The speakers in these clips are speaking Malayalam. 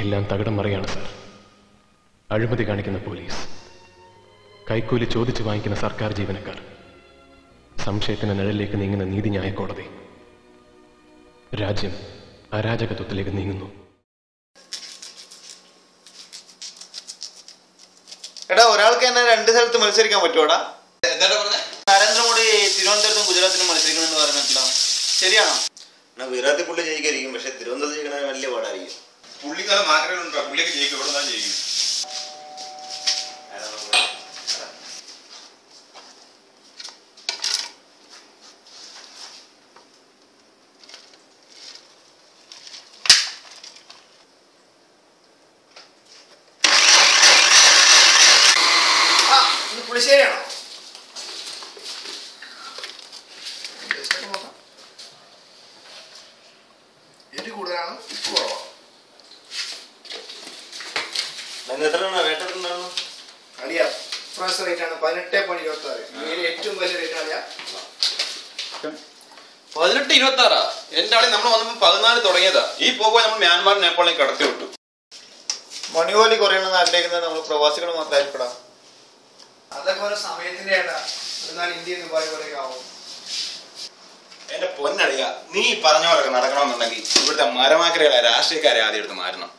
എല്ലാം തകിടം മറിയാണ് സാർ. അഴിമതി കാണിക്കുന്ന പോലീസ് കൈക്കൂലി ചോദിച്ചു വാങ്ങിക്കുന്ന സർക്കാർ ജീവനക്കാർ സംശയത്തിന് നിഴലിലേക്ക് നീങ്ങുന്ന നീതിന്യായ കോടതി. രാജ്യം അരാജകത്വത്തിലേക്ക് നീങ്ങുന്നു. എടാ ഒരാൾക്ക് തന്നെ രണ്ട് സ്ഥലത്ത് മത്സരിക്കാൻ പറ്റുമോടാ നരേന്ദ്രമോദി തിരുവനന്തപുരത്തും ഗുജറാത്തിലും മത്സരിക്കണമെന്ന് പറഞ്ഞിട്ടില്ല ശരിയാണോ? ഗുജറാത്തിൽ പുള്ളി ജയിക്കായിരിക്കും പക്ഷെ തിരുവനന്തപുരത്ത് ജയിക്കണ വലിയ പാടായിരിക്കും. പുള്ളിക്കാലം മാറ്റങ്ങളുണ്ടോ പുള്ളിയൊക്കെ ജയിക്കും. ഇവിടെ നിന്നാ ജയിക്കും? ശരിയാണോ എരി കൂടുതലാണ് ഉപ്പ് കുറവാണ് അതിന് എത്ര അളിയ റേറ്റ് ആണ് പതിനെട്ട് പോയിന്റ് ഇരുപത്തി ആറ് ഇന്ത്യയിലെ ഏറ്റവും വലിയ റേറ്റ് അളിയ. പതിനെട്ട് ഇരുപത്തി ആറാ എന്റെ ആളി നമ്മൾ വന്നപ്പോ പതിനാല് തുടങ്ങിയതാ. ഈ പോകുമ്പോ നമ്മൾ മ്യാൻമാർ നേപ്പാളിലേക്ക് കടത്തി വിട്ടു. മണിപോലി കുറയണമെന്ന് ആഗ്രഹിക്കുന്നത് നമ്മൾ പ്രവാസികൾ മാത്രമായിരിക്കടാ. അതൊക്കെ ഓരോ സമയത്തിന്റെ ഏടാ എന്നാൽ ഇന്ത്യയിൽ ദുബായ് പോലെയൊക്കെ ആവും. എന്റെ പൊന്നടിയ നീ പറഞ്ഞ പോലൊക്കെ നടക്കണമെന്നുണ്ടെങ്കിൽ ഇവിടുത്തെ മരമാക്കരകളെ രാഷ്ട്രീയക്കാരെ ആദ്യം എടുത്ത് മാറ്റണം.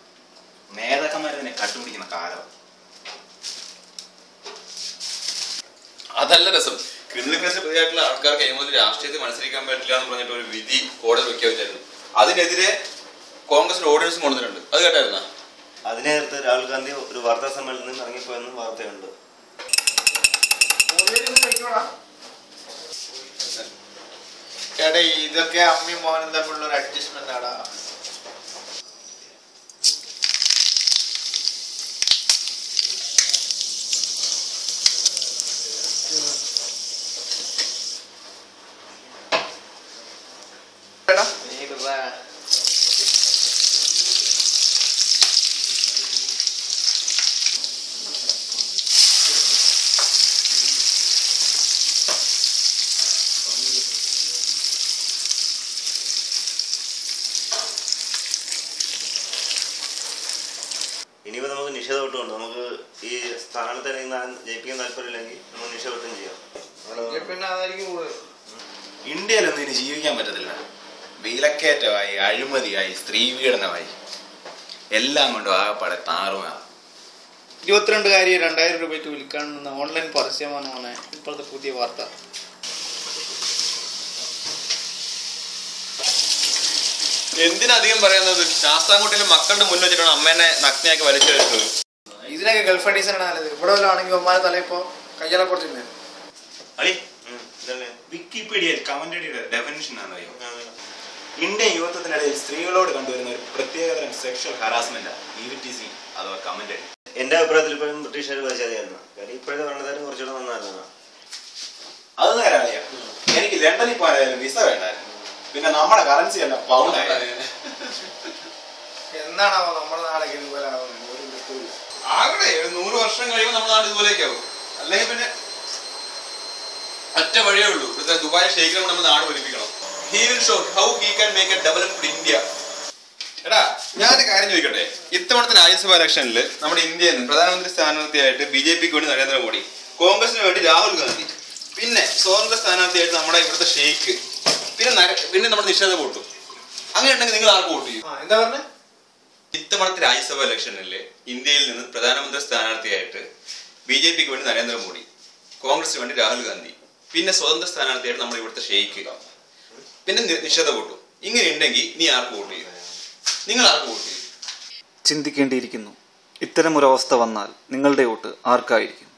നേതാക്കന്മാരെ തന്നെ കട്ടുപിടിക്കുന്ന കാലം. അതല്ല രസം. ക്രിമിനൽ കേസ് പ്രതിയായിട്ടുള്ള ആൾക്കാർക്ക് എങ്ങനെ രാഷ്ട്രീയത്തിൽ മത്സരിക്കാൻ പറ്റില്ല എന്ന് പറഞ്ഞിട്ട് ഒരു വിധി കോടതി പ്രഖ്യാപിച്ചായിരുന്നു അതിനെതിരെ കോൺഗ്രസ് ഓർഡിനൻസ് കൊണ്ടുവന്നിട്ടുണ്ട്. അത് കേട്ടായിരുന്ന? അതിനകത്ത് രാഹുൽ ഗാന്ധി ഒരു വാർത്താ സമ്മേളനത്തിൽ നിന്ന് ഇറങ്ങിപ്പോയെന്ന് വാർത്തയുണ്ട്. ഇതൊക്കെ അമ്മയും മോനും തമ്മിലുള്ള ഒരു അഡ്ജസ്റ്റ്മെന്റ് ആടാ. എടാ, നീക്കിടാ. ഇനിയിപ്പോ നമുക്ക് നിഷേധവട്ടമുണ്ട് നമുക്ക് ഈ സ്ഥാനത്ത് ജയിപ്പിക്കാൻ താല്പര്യമില്ലെങ്കിൽ നമുക്ക് നിഷേധവട്ടം ചെയ്യാം. പിന്നെ അതായിരിക്കും കൂടുതൽ. ഇന്ത്യയിലൊന്നും ഇനി ജീവിക്കാൻ പറ്റത്തില്ല. വിലക്കയറ്റമായി അഴിമതിയായി സ്ത്രീ പീഡനമായി എല്ലാം കൊണ്ടും ആകെപ്പാടെ താറുമാ ഇരുപത്തിരണ്ടുകാരി രണ്ടായിരം രൂപയ്ക്ക് വിൽക്കാൻ നിന്ന ഓൺലൈൻ പരസ്യമാണ് ഇപ്പോഴത്തെ പുതിയ വാർത്ത. എന്തിനധികം പറയുന്നത്? ശാസ്താംകുട്ടിയിലെ മക്കളുടെ മുന്നിൽ വെച്ചിട്ടാണ് അമ്മേനെ നഗ്നയാക്കി വലിച്ചെടുത്തത് ഇതിനൊക്കെ ഗൾഫ് അഡീസനാണ് നല്ലത്. ഇവിടെ വല്ല ആണെങ്കിൽ തല തലയിപ്പോ കയ്യാളെ കൊടുത്തിരുന്നത് വിക്കിപീഡിയ കമന്റഡിയുടെ ഡെഫിനിഷൻ ആണെന്നറിയോ. ഇന്ത്യൻ യുവത്വത്തിനിടയിൽ സ്ത്രീകളോട് കണ്ടുവരുന്ന ഒരു പ്രത്യേകതരം സെക്ഷൽ ഹറാസ്മെന്റ് അഥവാ കമന്റ് എന്റെ അഭിപ്രായത്തിൽ ഇപ്പോഴും ബ്രിട്ടീഷുകാർ പതിച്ചാതിയായിരുന്നു കാര്യം ഇപ്പോഴത്തെ ഭരണതാരം കുറച്ചുകൂടെ നന്നായിരുന്നു. അത് നേരാളിയാ എനിക്ക് ലണ്ടനിൽ പോകാനായാലും വിസ വേണ്ടായിരുന്നു. പിന്നെ നമ്മുടെ കറൻസി അല്ല പൗണ്ട് എന്താണാവോ നമ്മുടെ നാടൊക്കെ ഇതുപോലെ ആവുന്നത് ഒരു വൃത്തിയില്ല ആകട്ടെ ഒരു നൂറ് വർഷം കഴിയുമ്പോൾ നമ്മുടെ നാട് ഇതുപോലെയൊക്കെ ആവും അല്ലെങ്കിൽ പിന്നെ ഒറ്റ വഴിയേ ഉള്ളൂ. ഇവിടുത്തെ ദുബായ് ഷെയ്ഖിനെ കൊണ്ട് നമ്മൾ നാട് പഠിപ്പിക്കണം he will show how he can make a developed India എടാ ഞാനൊരു കാര്യം ചോദിക്കട്ടെ? ഇത്തവണത്തെ രാജ്യസഭാ ഇലക്ഷനിൽ നമ്മുടെ ഇന്ത്യയിൽ നിന്ന് പ്രധാനമന്ത്രി സ്ഥാനാർത്ഥിയായിട്ട് ബി ജെ പിക്ക് വേണ്ടി നരേന്ദ്രമോദി കോൺഗ്രസിന് വേണ്ടി രാഹുൽ ഗാന്ധി. പിന്നെ സ്വതന്ത്ര സ്ഥാനാർത്ഥിയായിട്ട് നമ്മുടെ ഇവിടുത്തെ ഷെയ്ഖ്. പിന്നെ പിന്നെ നമ്മുടെ നിഷേധ വോട്ടു. അങ്ങനെ ഉണ്ടെങ്കിൽ നിങ്ങൾ ആർക്ക് വോട്ട് ചെയ്യും? എന്താ പറഞ്ഞേ? ഇത്തവണത്തെ രാജ്യസഭാ ഇലക്ഷനിൽ ഇന്ത്യയിൽ നിന്ന് പ്രധാനമന്ത്രി സ്ഥാനാർത്ഥിയായിട്ട് ബി ജെ പിക്ക് വേണ്ടി നരേന്ദ്രമോദി കോൺഗ്രസിന് വേണ്ടി രാഹുൽ ഗാന്ധി പിന്നെ സ്വതന്ത്ര സ്ഥാനാർത്ഥിയായിട്ട് നമ്മുടെ ഇവിടുത്തെ ഷെയ്ഖ്. പിന്നെ നിഷേധ വോട്ടും ഇങ്ങനെ ഉണ്ടെങ്കിൽ നീ ആർക്ക് വോട്ട് ചെയ്യും? നിങ്ങൾ ആർക്ക് വോട്ട് ചെയ്യും? ചിന്തിക്കേണ്ടിയിരിക്കുന്നു. ഇത്തരം ഒരു അവസ്ഥ വന്നാൽ നിങ്ങളുടെ വോട്ട് ആർക്കായിരിക്കും?